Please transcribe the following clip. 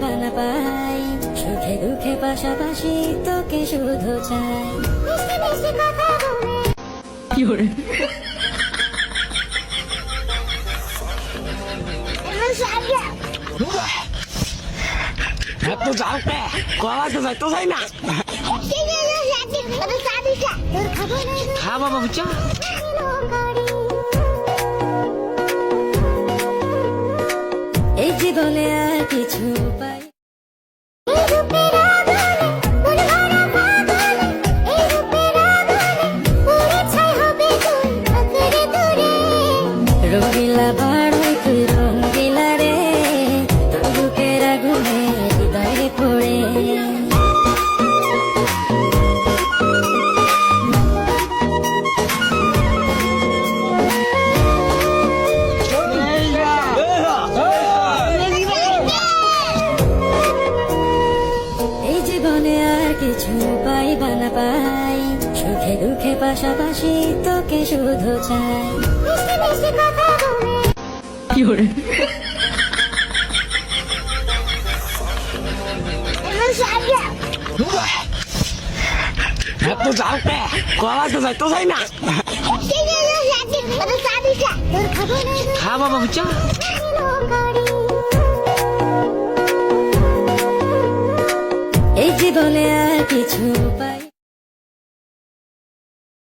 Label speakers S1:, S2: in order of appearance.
S1: পাইবা পাই সুখে দুঃখে পাশাপাশি তোকে শুধু চাই।
S2: কলা তো যাই না। খা বাবা বুঝছ?
S1: এই জীবনে আর কিছু পাই রঙ্গিলা বাড়ই তুই রঙ্গিলা রে বুকের আগুনে হৃদয়ে পড়ে। কিছু পাইবা না পাই, সুখে দুঃখে পাশাপাশি তোকে শুধু চাই।
S2: এত যাওতে কলা তো যাইতো যাই না খা বাবা বুঝছ?
S1: এই জীবনে আর কিছু পাই